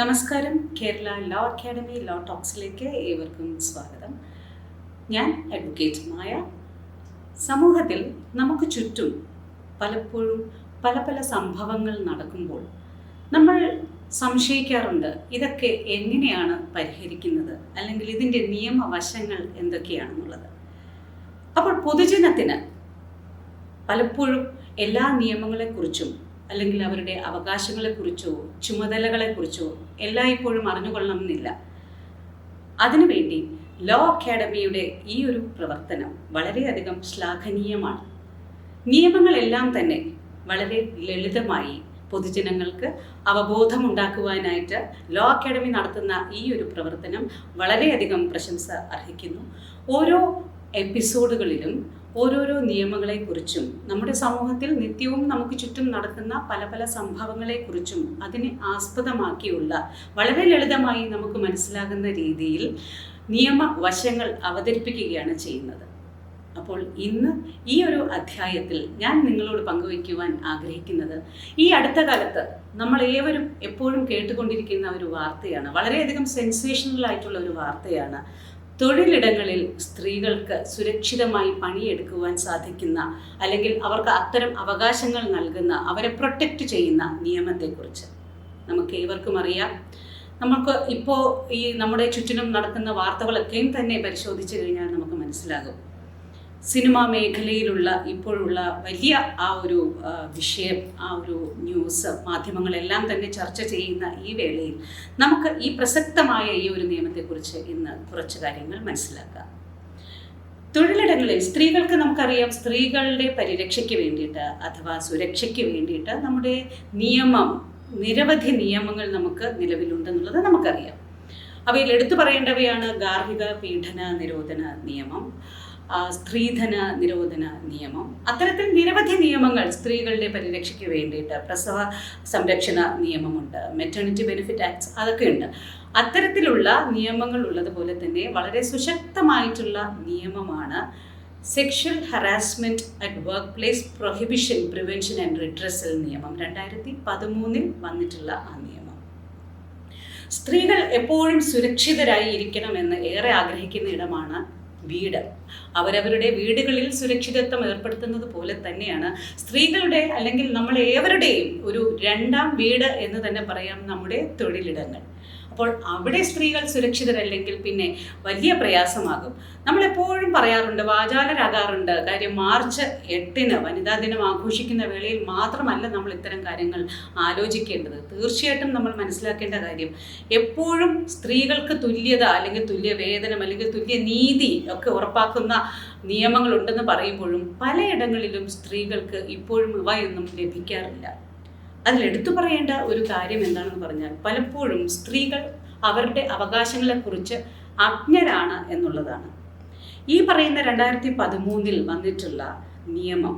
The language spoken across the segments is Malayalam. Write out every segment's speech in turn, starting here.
നമസ്കാരം. കേരള ലോ അക്കാഡമി ലോ ടോക്സിലേക്ക് ഏവർക്കും സ്വാഗതം. ഞാൻ അഡ്വക്കേറ്റ് മായ സമൂഹത്തിൽ നമുക്ക് ചുറ്റും പലപ്പോഴും പല പല സംഭവങ്ങൾ നടക്കുമ്പോൾ നമ്മൾ സംശയിക്കാറുണ്ട് ഇതൊക്കെ എങ്ങനെയാണ് പരിഹരിക്കുന്നത്? അല്ലെങ്കിൽ ഇതിന്റെ നിയമവശങ്ങൾ എന്തൊക്കെയാണെന്നുള്ളത്. അപ്പോൾ പൊതുജനത്തിന് പലപ്പോഴും എല്ലാ നിയമങ്ങളെക്കുറിച്ചും അല്ലെങ്കിൽ അവരുടെ അവകാശങ്ങളെക്കുറിച്ചോ ചുമതലകളെക്കുറിച്ചോ എല്ലായ്പ്പോഴും അറിഞ്ഞുകൊള്ളണമെന്നില്ല. അതിനുവേണ്ടി ലോ അക്കാഡമിയുടെ ഈ ഒരു പ്രവർത്തനം വളരെയധികം ശ്ലാഘനീയമാണ്. നിയമങ്ങളെല്ലാം തന്നെ വളരെ ലളിതമായി പൊതുജനങ്ങൾക്ക് അവബോധമുണ്ടാക്കുവാനായിട്ട് ലോ അക്കാഡമി നടത്തുന്ന ഈ ഒരു പ്രവർത്തനം വളരെയധികം പ്രശംസ അർഹിക്കുന്നു. ഓരോ എപ്പിസോഡുകളിലും ഓരോരോ നിയമങ്ങളെക്കുറിച്ചും നമ്മുടെ സമൂഹത്തിൽ നിത്യവും നമുക്ക് ചുറ്റും നടക്കുന്ന പല പല സംഭവങ്ങളെക്കുറിച്ചും അതിനെ ആസ്പദമാക്കിയുള്ള വളരെ ലളിതമായി നമുക്ക് മനസ്സിലാകുന്ന രീതിയിൽ നിയമവശങ്ങൾ അവതരിപ്പിക്കുകയാണ് ചെയ്യുന്നത്. അപ്പോൾ ഇന്ന് ഈ ഒരു അധ്യായത്തിൽ ഞാൻ നിങ്ങളോട് പങ്കുവയ്ക്കുവാൻ ആഗ്രഹിക്കുന്നത് ഈ അടുത്ത കാലത്ത് നമ്മൾ ഏവരും എപ്പോഴും കേട്ടുകൊണ്ടിരിക്കുന്ന ഒരു വാർത്തയാണ് വളരെയധികം സെൻസേഷണൽ ആയിട്ടുള്ള ഒരു വാർത്തയാണ്. തൊഴിലിടങ്ങളിൽ സ്ത്രീകൾക്ക് സുരക്ഷിതമായി പണിയെടുക്കുവാൻ സാധിക്കുന്ന അല്ലെങ്കിൽ അവർക്ക് അത്തരം അവകാശങ്ങൾ നൽകുന്ന അവരെ പ്രൊട്ടക്റ്റ് ചെയ്യുന്ന നിയമത്തെക്കുറിച്ച് നമുക്ക് ഏവർക്കും അറിയാം. നമുക്ക് ഇപ്പോൾ ഈ നമ്മുടെ ചുറ്റിനും നടക്കുന്ന വാർത്തകളൊക്കെയും തന്നെ പരിശോധിച്ചു കഴിഞ്ഞാൽ നമുക്ക് മനസ്സിലാകും. സിനിമാ മേഖലയിലുള്ള ഇപ്പോഴുള്ള വലിയ ആ ഒരു വിഷയം ആ ഒരു ന്യൂസ് മാധ്യമങ്ങളെല്ലാം തന്നെ ചർച്ച ചെയ്യുന്ന ഈ വേളയിൽ നമുക്ക് ഈ പ്രസക്തമായ ഈ ഒരു നിയമത്തെക്കുറിച്ച് ഇന്ന് കുറച്ച് കാര്യങ്ങൾ മനസ്സിലാക്കാം. തൊഴിലിടങ്ങളിൽ സ്ത്രീകൾക്ക് നമുക്കറിയാം സ്ത്രീകളുടെ പരിരക്ഷയ്ക്ക് വേണ്ടിയിട്ട് അഥവാ സുരക്ഷയ്ക്ക് വേണ്ടിയിട്ട് നമ്മുടെ നിയമം നിരവധി നിയമങ്ങൾ നമുക്ക് നിലവിലുണ്ടെന്നുള്ളത് നമുക്കറിയാം. അവയിൽ എടുത്തു പറയേണ്ടവയാണ് ഗാർഹിക പീഡന നിരോധന നിയമം. സ്ത്രീധന നിരോധന നിയമം. അത്തരത്തിൽ നിരവധി നിയമങ്ങൾ സ്ത്രീകളുടെ പരിരക്ഷയ്ക്ക് വേണ്ടിയിട്ട് പ്രസവ സംരക്ഷണ നിയമമുണ്ട്. മെറ്റേണിറ്റി ബെനിഫിറ്റ് ആക്ട്സ് അതൊക്കെയുണ്ട് അത്തരത്തിലുള്ള നിയമങ്ങൾ ഉള്ളതുപോലെ തന്നെ വളരെ സുശക്തമായിട്ടുള്ള നിയമമാണ് sexual harassment at work place prohibition prevention and redressal നിയമം. രണ്ടായിരത്തി പതിമൂന്നിൽ വന്നിട്ടുള്ള ആ നിയമം. സ്ത്രീകൾ എപ്പോഴും സുരക്ഷിതരായി ഇരിക്കണമെന്ന് ഏറെ ആഗ്രഹിക്കുന്ന ഇടമാണ് വീട്. അവരവരുടെ വീടുകളിൽ സുരക്ഷിതത്വം ഏർപ്പെടുത്തുന്നത് പോലെ തന്നെയാണ് സ്ത്രീകളുടെ അല്ലെങ്കിൽ നമ്മൾ ഏവരുടെയും ഒരു രണ്ടാം വീട് എന്ന് തന്നെ പറയാം നമ്മുടെ തൊഴിലിടങ്ങൾ. അപ്പോൾ അവിടെ സ്ത്രീകൾ സുരക്ഷിതരല്ലെങ്കിൽ പിന്നെ വലിയ പ്രയാസമാകും. നമ്മൾ എപ്പോഴും പറയാറുണ്ട് വാചാലരാകാറുണ്ട് കാര്യം മാർച്ച് എട്ടിന് വനിതാ ദിനം ആഘോഷിക്കുന്ന വേളയിൽ മാത്രമല്ല നമ്മൾ ഇത്തരം കാര്യങ്ങൾ ആലോചിക്കേണ്ടത്. തീർച്ചയായിട്ടും നമ്മൾ മനസ്സിലാക്കേണ്ട കാര്യം എപ്പോഴും സ്ത്രീകൾക്ക് തുല്യത അല്ലെങ്കിൽ തുല്യ വേതനം അല്ലെങ്കിൽ തുല്യ നീതി ഒക്കെ ഉറപ്പാക്കുന്ന നിയമങ്ങളുണ്ടെന്ന് പറയുമ്പോഴും പലയിടങ്ങളിലും സ്ത്രീകൾക്ക് ഇപ്പോഴും ഇവയൊന്നും ലഭിക്കാറില്ല. അതിൽ എടുത്തു പറയേണ്ട ഒരു കാര്യം എന്താണെന്ന് പറഞ്ഞാൽ പലപ്പോഴും സ്ത്രീകൾ അവരുടെ അവകാശങ്ങളെക്കുറിച്ച് അജ്ഞരാണ് എന്നുള്ളതാണ്. ഈ പറയുന്ന രണ്ടായിരത്തി പതിമൂന്നിൽ വന്നിട്ടുള്ള നിയമം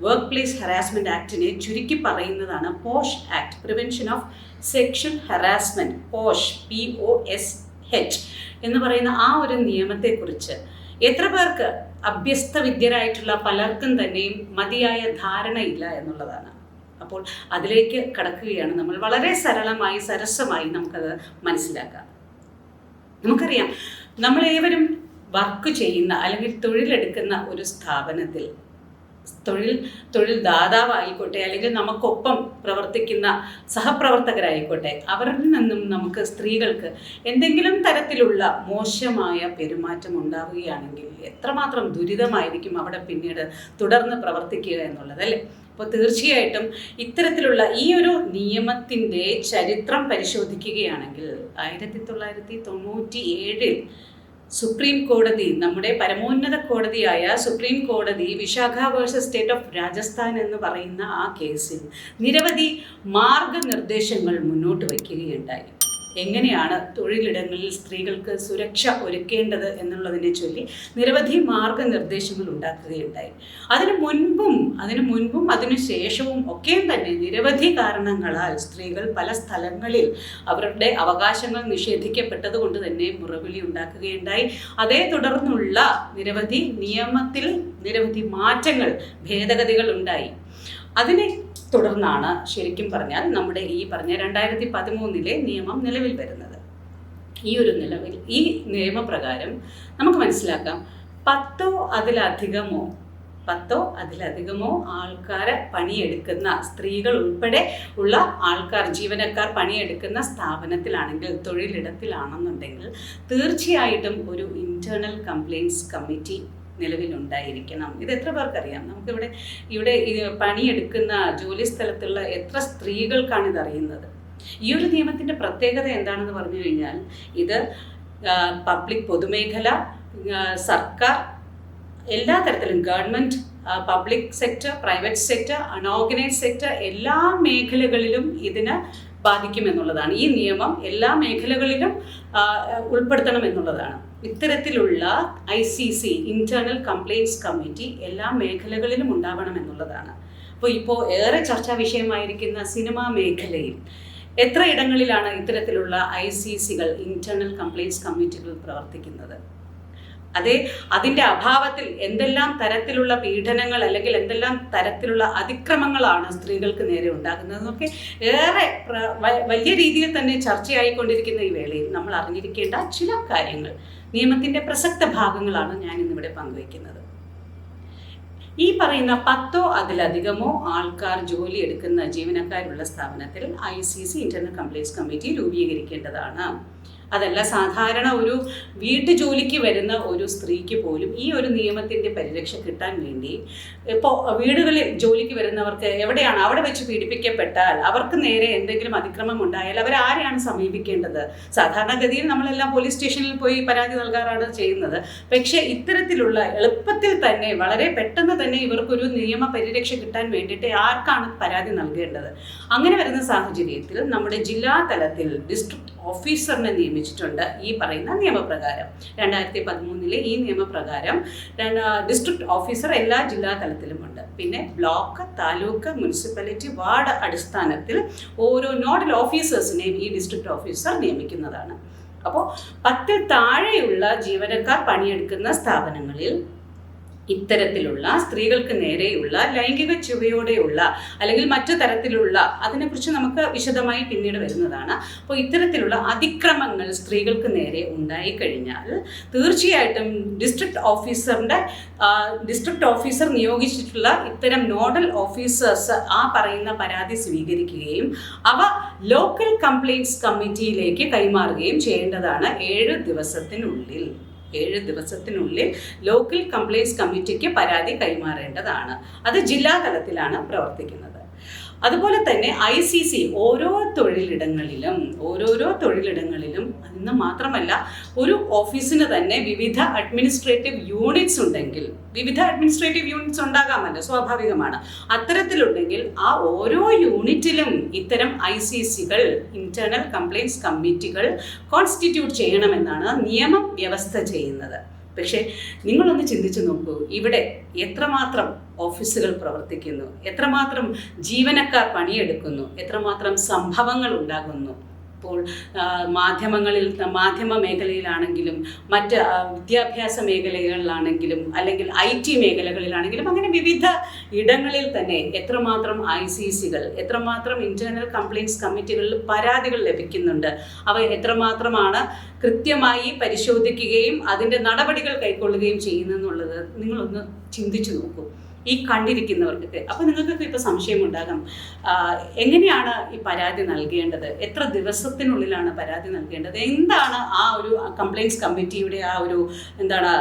വർക്ക് പ്ലേസ് ഹറാസ്മെന്റ് ആക്ടിനെ ചുരുക്കി പറയുന്നതാണ് POSH act prevention of sexual harassment POSH P O S H എന്ന് പറയുന്ന ആ ഒരു നിയമത്തെക്കുറിച്ച് എത്ര പേർക്ക് അഭ്യസ്ത വിദ്യരായിട്ടുള്ള പലർക്കും തന്നെയും മതിയായ ധാരണയില്ല എന്നുള്ളതാണ്. അപ്പോൾ അതിലേക്ക് കടക്കുകയാണ് നമ്മൾ. വളരെ സരളമായി സരസമായി നമുക്കത് മനസ്സിലാക്കാം. നമുക്കറിയാം നമ്മൾ ഏവരും വർക്ക് ചെയ്യുന്ന അല്ലെങ്കിൽ തൊഴിലെടുക്കുന്ന ഒരു സ്ഥാപനത്തിൽ തൊഴിൽ തൊഴിൽ ദാതാവായിക്കോട്ടെ അല്ലെങ്കിൽ നമുക്കൊപ്പം പ്രവർത്തിക്കുന്ന സഹപ്രവർത്തകരായിക്കോട്ടെ അവരിൽ നിന്നും നമുക്ക് സ്ത്രീകൾക്ക് എന്തെങ്കിലും തരത്തിലുള്ള മോശമായ പെരുമാറ്റം ഉണ്ടാവുകയാണെങ്കിൽ എത്രമാത്രം ദുരിതമായിരിക്കും അവിടെ പിന്നീട് തുടർന്ന് പ്രവർത്തിക്കുക എന്നുള്ളത് അല്ലേ? അപ്പോൾ തീർച്ചയായിട്ടും ഇത്തരത്തിലുള്ള ഈ ഒരു നിയമത്തിന്റെ ചരിത്രം പരിശോധിക്കുകയാണെങ്കിൽ ആയിരത്തി തൊള്ളായിരത്തി തൊണ്ണൂറ്റി ഏഴിൽ സുപ്രീം കോടതി നമ്മുടെ പരമോന്നത കോടതിയായ സുപ്രീം കോടതി Vishakha versus state of Rajasthan എന്ന് പറയുന്ന ആ കേസിൽ നിരവധി മാർഗനിർദ്ദേശങ്ങൾ മുന്നോട്ട് വയ്ക്കുകയുണ്ടായി. എങ്ങനെയാണ് തൊഴിലിടങ്ങളിൽ സ്ത്രീകൾക്ക് സുരക്ഷ ഒരുക്കേണ്ടത് എന്നുള്ളതിനെ ചൊല്ലി നിരവധി മാർഗനിർദ്ദേശങ്ങൾ ഉണ്ടാക്കുകയുണ്ടായി. അതിനു മുൻപും അതിനു മുൻപും അതിനു ശേഷവും ഒക്കെയും തന്നെ നിരവധി കാരണങ്ങളാൽ സ്ത്രീകൾ പല സ്ഥലങ്ങളിൽ അവരുടെ അവകാശങ്ങൾ നിഷേധിക്കപ്പെട്ടത് കൊണ്ട് തന്നെ മുറവിളി ഉണ്ടാക്കുകയുണ്ടായി. അതേ തുടർന്നുള്ള നിരവധി നിയമത്തിൽ നിരവധി മാറ്റങ്ങൾ ഭേദഗതികൾ ഉണ്ടായി. അതിനെ തുടർന്നാണ് ശരിക്കും പറഞ്ഞാൽ നമ്മുടെ ഈ പറഞ്ഞ രണ്ടായിരത്തി പതിമൂന്നിലെ നിയമം നിലവിൽ വരുന്നത്. ഈ ഒരു നിലവിൽ ഈ നിയമപ്രകാരം നമുക്ക് മനസ്സിലാക്കാം. പത്തോ അതിലധികമോ പത്തോ അതിലധികമോ ആൾക്കാരെ പണിയെടുക്കുന്ന സ്ത്രീകൾ ഉൾപ്പെടെ ഉള്ള ആൾക്കാർ ജീവനക്കാർ പണിയെടുക്കുന്ന സ്ഥാപനത്തിലാണെങ്കിൽ തൊഴിലിടത്തിലാണെന്നുണ്ടെങ്കിൽ തീർച്ചയായിട്ടും ഒരു ഇന്റേർണൽ കംപ്ലയിൻസ് കമ്മിറ്റി നിലവിലുണ്ടായിരിക്കണം. ഇത് എത്ര പേർക്കറിയാം? നമുക്കിവിടെ ഇവിടെ പണിയെടുക്കുന്ന ജോലി സ്ഥലത്തുള്ള എത്ര സ്ത്രീകൾക്കാണ് ഇതറിയുന്നത്? ഈ ഒരു നിയമത്തിന്റെ പ്രത്യേകത എന്താണെന്ന് പറഞ്ഞു കഴിഞ്ഞാൽ ഇത് പബ്ലിക് പൊതുമേഖല സർക്കാർ എല്ലാ തരത്തിലും government public sector private sector unorganised sector എല്ലാ മേഖലകളിലും ഇതിന് ബാധിക്കുമെന്നുള്ളതാണ്. ഈ നിയമം എല്ലാ മേഖലകളിലും ഉൾപ്പെടുത്തണം എന്നുള്ളതാണ് ഇത്തരത്തിലുള്ള I C C internal complaints committee എല്ലാ മേഖലകളിലും ഉണ്ടാവണം എന്നുള്ളതാണ് അപ്പോൾ ഇപ്പോൾ ഏറെ ചർച്ചാ വിഷയമായിരിക്കുന്ന സിനിമാ മേഖലയിൽ എത്ര ഇടങ്ങളിലാണ് ഇത്തരത്തിലുള്ള ഐ സി സികൾ ഇന്റേണൽ കംപ്ലയിൻസ് കമ്മിറ്റികൾ പ്രവർത്തിക്കുന്നത്? അതേ അതിന്റെ അഭാവത്തിൽ എന്തെല്ലാം തരത്തിലുള്ള പീഡനങ്ങൾ അല്ലെങ്കിൽ എന്തെല്ലാം തരത്തിലുള്ള അതിക്രമങ്ങളാണ് സ്ത്രീകൾക്ക് നേരെ ഉണ്ടാകുന്നതെന്നൊക്കെ ഏറെ വലിയ രീതിയിൽ തന്നെ ചർച്ചയായിക്കൊണ്ടിരിക്കുന്ന ഈ വേളയിൽ നമ്മൾ അറിഞ്ഞിരിക്കേണ്ട ചില കാര്യങ്ങൾ. നിയമത്തിന്റെ പ്രസക്ത ഭാഗങ്ങളാണ് ഞാൻ ഇന്നിവിടെ പങ്കുവയ്ക്കുന്നത്. ഈ പറയുന്ന പത്തോ അതിലധികമോ ആൾക്കാർ ജോലി എടുക്കുന്ന ജീവനക്കാരുള്ള സ്ഥാപനത്തിൽ I C C internal complaints committee രൂപീകരിക്കേണ്ടതാണ്. അതല്ല സാധാരണ ഒരു വീട്ടു ജോലിക്ക് വരുന്ന ഒരു സ്ത്രീക്ക് പോലും ഈ ഒരു നിയമത്തിന്റെ പരിരക്ഷ കിട്ടാൻ വേണ്ടി ഇപ്പോൾ വീടുകളിൽ ജോലിക്ക് വരുന്നവർക്ക് എവിടെയാണ് അവിടെ വെച്ച് പീഡിപ്പിക്കപ്പെട്ടാൽ അവർക്ക് നേരെ എന്തെങ്കിലും അതിക്രമം ഉണ്ടായാൽ അവർ ആരെയാണ് സമീപിക്കേണ്ടത്? സാധാരണഗതിയിൽ നമ്മളെല്ലാം പോലീസ് സ്റ്റേഷനിൽ പോയി പരാതി നൽകാറാണ് ചെയ്യുന്നത്. പക്ഷേ ഇത്തരത്തിലുള്ള എളുപ്പത്തിൽ തന്നെ വളരെ പെട്ടെന്ന് തന്നെ ഇവർക്കൊരു നിയമ പരിരക്ഷ കിട്ടാൻ വേണ്ടിയിട്ട് ആർക്കാണ് പരാതി നൽകേണ്ടത്? അങ്ങനെ വരുന്ന സാഹചര്യത്തിൽ നമ്മുടെ ജില്ലാ തലത്തിൽ ഡിസ്ട്രിക്ട് ഓഫീസറിനെ നിയമിച്ചിട്ടുണ്ട് ഈ പറയുന്ന നിയമപ്രകാരം. രണ്ടായിരത്തി പതിമൂന്നിലെ ഈ നിയമപ്രകാരം ഡിസ്ട്രിക്ട് ഓഫീസർ എല്ലാ ജില്ലാ തലത്തിലുമുണ്ട് പിന്നെ ബ്ലോക്ക് താലൂക്ക് മുനിസിപ്പാലിറ്റി വാർഡ് അടിസ്ഥാനത്തിൽ ഓരോ നോഡൽ ഓഫീസേഴ്സിനെയും ഈ ഡിസ്ട്രിക്ട് ഓഫീസർ നിയമിക്കുന്നതാണ്. അപ്പോൾ പത്തിൽ താഴെയുള്ള ജീവനക്കാർ പണിയെടുക്കുന്ന സ്ഥാപനങ്ങളിൽ ഇത്തരത്തിലുള്ള സ്ത്രീകൾക്ക് നേരെയുള്ള ലൈംഗിക ചുവയോടെയുള്ള അല്ലെങ്കിൽ മറ്റു തരത്തിലുള്ള അതിനെക്കുറിച്ച് നമുക്ക് വിശദമായി പിന്നീട് വരുന്നതാണ്. അപ്പോൾ ഇത്തരത്തിലുള്ള അതിക്രമങ്ങൾ സ്ത്രീകൾക്ക് നേരെ ഉണ്ടായി ഉണ്ടായിക്കഴിഞ്ഞാൽ തീർച്ചയായിട്ടും ഡിസ്ട്രിക്ട് ഓഫീസറിന്റെ ഡിസ്ട്രിക്ട് ഓഫീസർ നിയോഗിച്ചിട്ടുള്ള ഇത്തരം നോഡൽ ഓഫീസേഴ്സ് ആ പറയുന്ന പരാതി സ്വീകരിക്കുകയും അവ ലോക്കൽ കംപ്ലയിൻസ് കമ്മിറ്റിയിലേക്ക് കൈമാറുകയും ചെയ്യേണ്ടതാണ് ഏഴ് ദിവസത്തിനുള്ളിൽ. ഏഴ് ദിവസത്തിനുള്ളിൽ ലോക്കൽ കംപ്ലയിൻസ് കമ്മിറ്റിക്ക് പരാതി കൈമാറേണ്ടതാണ്. അത് ജില്ലാ തലത്തിലാണ് പ്രവർത്തിക്കുന്നത്. അതുപോലെ തന്നെ ഐ സി സി ഓരോ തൊഴിലിടങ്ങളിലും ഓരോരോ തൊഴിലിടങ്ങളിലും അന്ന് മാത്രമല്ല ഒരു ഓഫീസിന് തന്നെ വിവിധ അഡ്മിനിസ്ട്രേറ്റീവ് യൂണിറ്റ്സ് ഉണ്ടെങ്കിൽ വിവിധ അഡ്മിനിസ്ട്രേറ്റീവ് യൂണിറ്റ്സ് ഉണ്ടാകാമല്ലോ സ്വാഭാവികമാണ്. അത്തരത്തിലുണ്ടെങ്കിൽ ആ ഓരോ യൂണിറ്റിലും ഇത്തരം ഐ സി സികൾ ഇന്റേണൽ കംപ്ലയിൻസ് കമ്മിറ്റികൾ കോൺസ്റ്റിറ്റ്യൂട്ട് ചെയ്യണമെന്നാണ് നിയമം വ്യവസ്ഥ ചെയ്യുന്നത്. പക്ഷേ നിങ്ങളൊന്ന് ചിന്തിച്ചു നോക്കൂ ഇവിടെ എത്രമാത്രം ഓഫീസുകൾ പ്രവർത്തിക്കുന്നു. എത്രമാത്രം ജീവനക്കാർ പണിയെടുക്കുന്നു. എത്രമാത്രം സംഭവങ്ങൾ ഉണ്ടാകുന്നു. ഇപ്പോൾ മാധ്യമങ്ങളിൽ മാധ്യമ മേഖലയിലാണെങ്കിലും മറ്റ് വിദ്യാഭ്യാസ മേഖലകളിലാണെങ്കിലും അല്ലെങ്കിൽ ഐ ടി മേഖലകളിലാണെങ്കിലും അങ്ങനെ വിവിധ ഇടങ്ങളിൽ തന്നെ എത്രമാത്രം ഐ സി സികൾ എത്രമാത്രം ഇന്റേണൽ കംപ്ലയിൻസ് കമ്മിറ്റികളിൽ പരാതികൾ ലഭിക്കുന്നുണ്ട്. അവ എത്രമാത്രമാണ് കൃത്യമായി പരിശോധിക്കുകയും അതിന്റെ നടപടികൾ കൈക്കൊള്ളുകയും ചെയ്യുന്നെന്നുള്ളത് നിങ്ങളൊന്ന് ചിന്തിച്ചു നോക്കൂ. ഈ കണ്ടിരിക്കുന്നവർക്കൊക്കെ. അപ്പോൾ നിങ്ങൾക്കൊക്കെ ഇപ്പോൾ സംശയമുണ്ടാകാം. എങ്ങനെയാണ് ഈ പരാതി നൽകേണ്ടത്? എത്ര ദിവസത്തിനുള്ളിലാണ് പരാതി നൽകേണ്ടത്? എന്താണ് ആ ഒരു കംപ്ലയിൻസ് കമ്മിറ്റിയുടെ ആ ഒരു എന്താണ്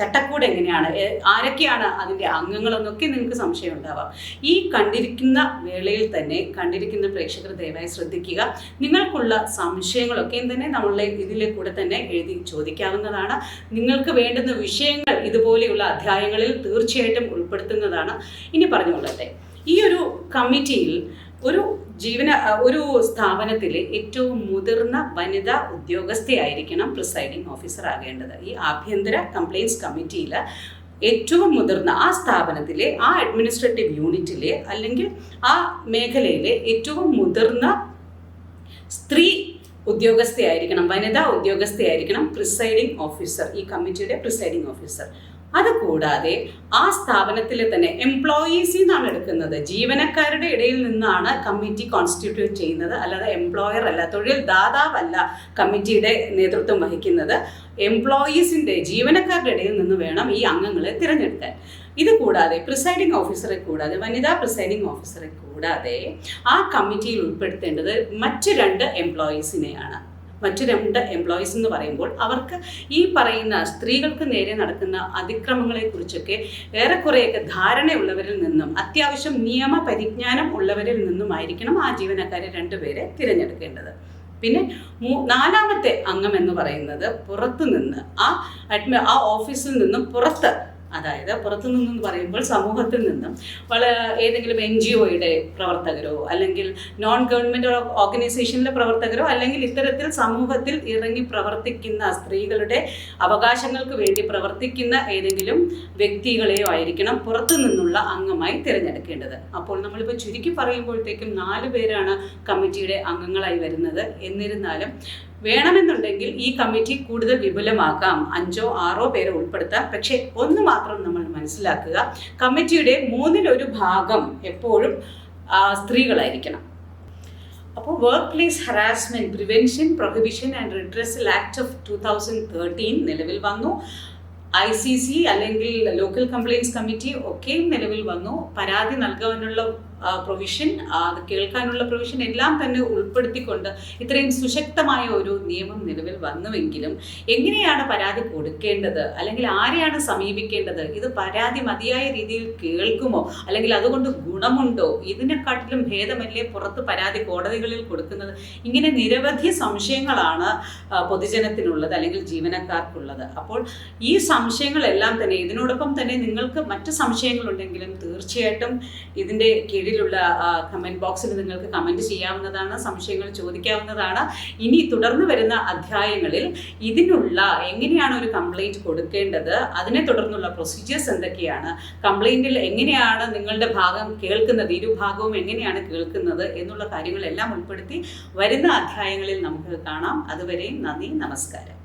ചട്ടക്കൂട് എങ്ങനെയാണ്? ആരൊക്കെയാണ് അതിന്റെ അംഗങ്ങൾ അംഗങ്ങളെന്നൊക്കെ നിങ്ങൾക്ക് സംശയം ഉണ്ടാവാം ഈ കണ്ടിരിക്കുന്ന വേളയിൽ തന്നെ കണ്ടിരിക്കുന്ന പ്രേക്ഷകർ ദയവായി ശ്രദ്ധിക്കുക. നിങ്ങൾക്കുള്ള സംശയങ്ങളൊക്കെയും തന്നെ നമ്മളുടെ ഇതിലെ കൂടെ തന്നെ എഴുതി ചോദിക്കാവുന്നതാണ്. നിങ്ങൾക്ക് വേണ്ടുന്ന വിഷയങ്ങൾ ഇതുപോലെയുള്ള അധ്യായങ്ങളിൽ തീർച്ചയായിട്ടും ഉൾപ്പെടുത്തുന്നതാണ് ഇനി പറഞ്ഞുകൊള്ളട്ടെ. ഈ ഒരു കമ്മിറ്റിയിൽ ഒരു ജീവന ഒരു സ്ഥാപനത്തിലെ ഏറ്റവും മുതിർന്ന വനിതാ ഉദ്യോഗസ്ഥയായിരിക്കണം പ്രിസൈഡിംഗ് ഓഫീസർ ആകേണ്ടത്. ഈ ആഭ്യന്തര കംപ്ലയിൻസ് കമ്മിറ്റിയിൽ ഏറ്റവും മുതിർന്ന ആ സ്ഥാപനത്തിലെ ആ അഡ്മിനിസ്ട്രേറ്റീവ് യൂണിറ്റിലെ അല്ലെങ്കിൽ ആ മേഖലയിലെ ഏറ്റവും മുതിർന്ന സ്ത്രീ ഉദ്യോഗസ്ഥയായിരിക്കണം വനിതാ ഉദ്യോഗസ്ഥയായിരിക്കണം പ്രിസൈഡിംഗ് ഓഫീസർ ഈ കമ്മിറ്റിയുടെ പ്രിസൈഡിംഗ് ഓഫീസർ. അതുകൂടാതെ ആ സ്ഥാപനത്തിൽ തന്നെ എംപ്ലോയീസിൽ നിന്നാണ് എടുക്കുന്നത്. ജീവനക്കാരുടെ ഇടയിൽ നിന്നാണ് കമ്മിറ്റി കോൺസ്റ്റിറ്റ്യൂട്ട് ചെയ്യുന്നത്. അല്ലാതെ എംപ്ലോയർ അല്ല തൊഴിൽ ദാതാവല്ല കമ്മിറ്റിയുടെ നേതൃത്വം വഹിക്കുന്നത്. എംപ്ലോയീസിന്റെ ജീവനക്കാരുടെ ഇടയിൽ നിന്ന് വേണം ഈ അംഗങ്ങളെ തിരഞ്ഞെടുക്കാൻ. ഇത് കൂടാതെ പ്രിസൈഡിംഗ് ഓഫീസറെ കൂടാതെ വനിതാ പ്രിസൈഡിംഗ് ഓഫീസറെ കൂടാതെ ആ കമ്മിറ്റിയിൽ ഉൾപ്പെടുത്തേണ്ടത് മറ്റ് രണ്ട് എംപ്ലോയീസിനെയാണ് മറ്റു രണ്ട് എംപ്ലോയീസ് എന്ന് പറയുമ്പോൾ അവർക്ക് ഈ പറയുന്ന സ്ത്രീകൾക്ക് നേരെ നടക്കുന്ന അതിക്രമങ്ങളെക്കുറിച്ചൊക്കെ ഏറെക്കുറെയൊക്കെ ധാരണയുള്ളവരിൽ നിന്നും അത്യാവശ്യം നിയമ പരിജ്ഞാനം ഉള്ളവരിൽ നിന്നുമായിരിക്കണം ആ ജീവനക്കാരെ രണ്ടുപേരെ തിരഞ്ഞെടുക്കേണ്ടത്. പിന്നെ നാലാമത്തെ അംഗം എന്ന് പറയുന്നത് പുറത്തു നിന്ന് ആ അഡ്മി ആ ഓഫീസിൽ നിന്നും പുറത്ത് അതായത് പുറത്തു നിന്നെന്ന് പറയുമ്പോൾ സമൂഹത്തിൽ നിന്നും വളരെ ഏതെങ്കിലും എൻ ജി ഒയുടെ പ്രവർത്തകരോ അല്ലെങ്കിൽ നോൺ ഗവൺമെന്റ് ഓർഗനൈസേഷനിലെ പ്രവർത്തകരോ അല്ലെങ്കിൽ ഇത്തരത്തിൽ സമൂഹത്തിൽ ഇറങ്ങി പ്രവർത്തിക്കുന്ന സ്ത്രീകളുടെ അവകാശങ്ങൾക്ക് വേണ്ടി പ്രവർത്തിക്കുന്ന ഏതെങ്കിലും വ്യക്തികളെയോ ആയിരിക്കണം പുറത്തു നിന്നുള്ള അംഗമായി തിരഞ്ഞെടുക്കേണ്ടത്. അപ്പോൾ നമ്മളിപ്പോൾ ചുരുക്കി പറയുമ്പോഴത്തേക്കും നാല് പേരാണ് കമ്മിറ്റിയുടെ അംഗങ്ങളായി വരുന്നത്. എന്നിരുന്നാലും വേണമെന്നുണ്ടെങ്കിൽ ഈ കമ്മിറ്റി കൂടുതൽ വിപുലമാക്കാം. അഞ്ചോ ആറോ പേരെ ഉൾപ്പെടുത്താം. പക്ഷേ ഒന്ന് മാത്രം നമ്മൾ മനസ്സിലാക്കുക കമ്മിറ്റിയുടെ മൂന്നിലൊരു ഭാഗം എപ്പോഴും സ്ത്രീകളായിരിക്കണം. അപ്പോൾ workplace harassment prevention prohibition and redressal act of two thousand thirteen നിലവിൽ വന്നു. ഐ സി സി അല്ലെങ്കിൽ ലോക്കൽ കംപ്ലയിൻസ് കമ്മിറ്റി ഒക്കെയും നിലവിൽ വന്നു. പരാതി നൽകാനുള്ള പ്രൊവിഷൻ അത് കേൾക്കാനുള്ള പ്രൊവിഷൻ എല്ലാം തന്നെ ഉൾപ്പെടുത്തിക്കൊണ്ട് ഇത്രയും സുശക്തമായ ഒരു നിയമം നിലവിൽ വന്നുവെങ്കിലും എങ്ങനെയാണ് പരാതി കൊടുക്കേണ്ടത്? അല്ലെങ്കിൽ ആരെയാണ് സമീപിക്കേണ്ടത്? ഇത് പരാതി മതിയായ രീതിയിൽ കേൾക്കുമോ? അല്ലെങ്കിൽ അതുകൊണ്ട് ഗുണമുണ്ടോ? ഇതിനെക്കാട്ടിലും ഭേദമല്ലേ പുറത്ത് പരാതി കോടതികളിൽ കൊടുക്കുന്നത്? ഇങ്ങനെ നിരവധി സംശയങ്ങളാണ് പൊതുജനത്തിനുള്ളത് അല്ലെങ്കിൽ ജീവനക്കാർക്കുള്ളത്. അപ്പോൾ ഈ സംശയങ്ങളെല്ലാം തന്നെ ഇതിനോടൊപ്പം തന്നെ നിങ്ങൾക്ക് മറ്റ് സംശയങ്ങളുണ്ടെങ്കിലും തീർച്ചയായിട്ടും ഇതിന്റെ കീഴിലുള്ള കമന്റ് ബോക്സിൽ നിങ്ങൾക്ക് കമന്റ് ചെയ്യാവുന്നതാണ് സംശയങ്ങൾ ചോദിക്കാവുന്നതാണ്. ഇനി തുടർന്ന് വരുന്ന അധ്യായങ്ങളിൽ ഇതിനുള്ള എങ്ങനെയാണ് ഒരു കംപ്ലൈന്റ് കൊടുക്കേണ്ടത് അതിനെ തുടർന്നുള്ള പ്രൊസീജിയേഴ്സ് എന്തൊക്കെയാണ് കംപ്ലൈന്റിൽ എങ്ങനെയാണ് നിങ്ങളുടെ ഭാഗം കേൾക്കുന്നത് ഇരുഭാഗവും എങ്ങനെയാണ് കേൾക്കുന്നത് എന്നുള്ള കാര്യങ്ങളെല്ലാം ഉൾപ്പെടുത്തി വരുന്ന അധ്യായങ്ങളിൽ നമുക്ക് കാണാം. അതുവരെയും നന്ദി നമസ്കാരം.